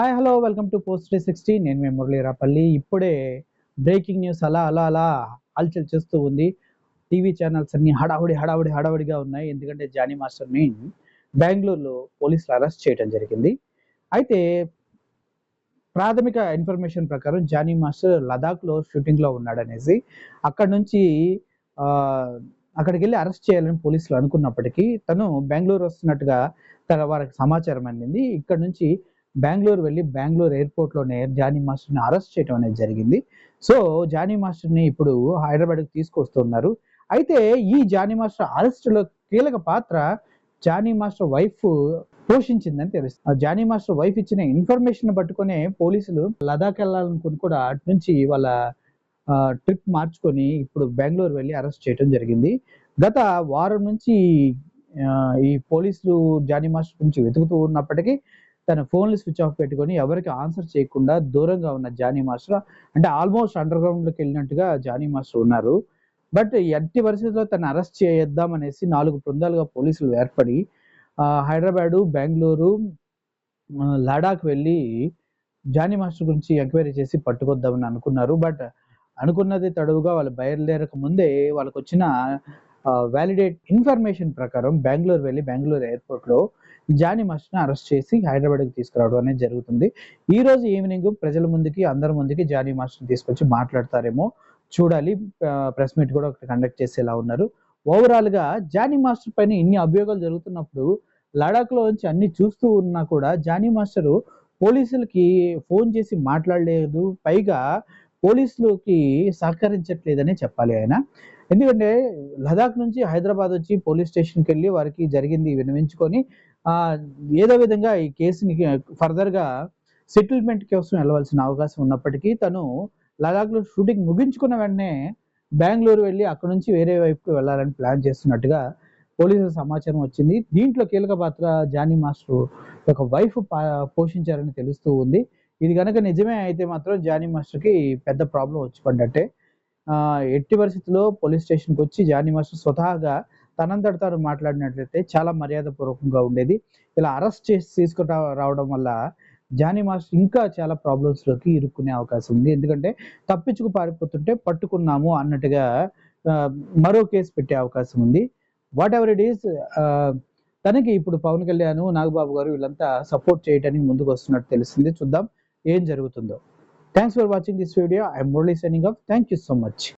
Hi hello welcome to post three sixty నేను మీ మురళీరాపల్లి ఇప్పుడే బ్రేకింగ్ న్యూస్ అలా అలా అలా హల్చల్ చేస్తూ ఉంది. టీవీ ఛానల్స్ అన్ని హడావుడి హడావుడి హడావుడిగా ఉన్నాయి. ఎందుకంటే జానీ మాస్టర్ని బెంగళూరులో పోలీసులు అరెస్ట్ చేయడం జరిగింది. అయితే ప్రాథమిక ఇన్ఫర్మేషన్ ప్రకారం జానీ మాస్టర్ లదాఖ్లో షూటింగ్లో ఉన్నాడనేసి అక్కడి నుంచి అక్కడికి వెళ్ళి అరెస్ట్ చేయాలని పోలీసులు అనుకున్నప్పటికీ తను బెంగళూరు వస్తున్నట్టుగా తన వారికి సమాచారం అందింది. ఇక్కడ నుంచి బెంగళూరు వెళ్ళి బెంగళూరు ఎయిర్పోర్ట్లోనే జానీ మాస్టర్ని అరెస్ట్ చేయడం అనేది జరిగింది. సో జానీ మాస్టర్ని ఇప్పుడు హైదరాబాద్కి తీసుకొస్తున్నారు. అయితే ఈ జానీ మాస్టర్ అరెస్టులో కీలక పాత్ర జానీ మాస్టర్ వైఫ్ పోషించిందని తెలుస్తుంది. ఆ జానీ మాస్టర్ వైఫ్ ఇచ్చిన ఇన్ఫర్మేషన్ పట్టుకునే పోలీసులు లదాఖ్ వెళ్ళాలనుకుని కూడా అటు నుంచి వాళ్ళ ట్రిప్ మార్చుకొని ఇప్పుడు బెంగళూరు వెళ్ళి అరెస్ట్ చేయడం జరిగింది. గత వారం నుంచి ఈ పోలీసులు జానీ మాస్టర్ నుంచి వెతుకుతూ ఉన్నప్పటికీ తన ఫోన్లు స్విచ్ ఆఫ్ పెట్టుకొని ఎవరికి ఆన్సర్ చేయకుండా దూరంగా ఉన్న జానీ మాస్టర్ అంటే ఆల్మోస్ట్ అండర్ గ్రౌండ్లోకి వెళ్ళినట్టుగా జానీ మాస్టర్ ఉన్నారు. బట్ ఎట్టి పరిస్థితుల్లో తను అరెస్ట్ చేద్దాం అనేసి నాలుగు బృందాలుగా పోలీసులు ఏర్పడి హైదరాబాదు బెంగళూరు లడాక్ వెళ్ళి జానీ మాస్టర్ గురించి ఎంక్వైరీ చేసి పట్టుకొద్దామని అనుకున్నారు. బట్ అనుకున్నది తడువుగా వాళ్ళు బయలుదేరక ముందే వాళ్ళకి వచ్చిన వ్యాలిడేట్ ఇన్ఫర్మేషన్ ప్రకారం బెంగళూరు వెళ్ళి బెంగళూరు ఎయిర్పోర్ట్లో జానీ మాస్టర్ని అరెస్ట్ చేసి హైదరాబాద్కి తీసుకురావడం అనేది జరుగుతుంది. ఈ రోజు ఈవినింగ్ ప్రజల ముందుకి అందరి ముందుకి జానీ మాస్టర్ని తీసుకొచ్చి మాట్లాడతారేమో చూడాలి. ప్రెస్ మీట్ కూడా ఒకటి కండక్ట్ చేసేలా ఉన్నారు. ఓవరాల్గా జానీ మాస్టర్ పైన ఇన్ని అభియోగాలు జరుగుతున్నప్పుడు లడాఖ్లో నుంచి అన్ని చూస్తూ ఉన్నా కూడా జానీ మాస్టర్ పోలీసులకి ఫోన్ చేసి మాట్లాడలేదు. పైగా పోలీసులకి సహకరించట్లేదని చెప్పాలి ఆయన. ఎందుకంటే లదాఖ్ నుంచి హైదరాబాద్ వచ్చి పోలీస్ స్టేషన్కి వెళ్ళి వారికి జరిగింది వినవించుకొని ఏదో విధంగా ఈ కేసుని ఫర్దర్గా సెటిల్మెంట్ కోసం వెళ్ళవలసిన అవకాశం ఉన్నప్పటికీ తను లదాఖ్లో షూటింగ్ ముగించుకున్న వెంటనే బెంగళూరు వెళ్ళి అక్కడ నుంచి వేరే వైపుకి వెళ్ళాలని ప్లాన్ చేస్తున్నట్టుగా పోలీసుల సమాచారం వచ్చింది. దీంట్లో కీలక పాత్ర జానీ మాస్టర్ ఒక వైఫ్ పోషించారని తెలుస్తూ ఉంది. ఇది కనుక నిజమే అయితే మాత్రం జానీ మాస్టర్కి పెద్ద ప్రాబ్లం వచ్చి పడ్డట్టే. ఎట్టి పరిస్థితుల్లో పోలీస్ స్టేషన్కి వచ్చి జానీ మాస్టర్ స్వతహాగా తనంతట తాను మాట్లాడినట్లయితే చాలా మర్యాదపూర్వకంగా ఉండేది. ఇలా అరెస్ట్ చేసి తీసుకురా రావడం వల్ల జానీ మాస్టర్ ఇంకా చాలా ప్రాబ్లమ్స్లోకి ఇరుక్కునే అవకాశం ఉంది. ఎందుకంటే తప్పించుకు పారిపోతుంటే పట్టుకున్నాము అన్నట్టుగా మరో కేసు పెట్టే అవకాశం ఉంది. వాట్ ఎవర్ ఇట్ ఈస్ తనకి ఇప్పుడు పవన్ కళ్యాణ్ నాగబాబు గారు వీళ్ళంతా సపోర్ట్ చేయడానికి ముందుకు వస్తున్నట్టు తెలిసింది చూద్దాం ఏం జరుగుతుందో. Thanks for watching this video. I'm really signing off. Thank you so much.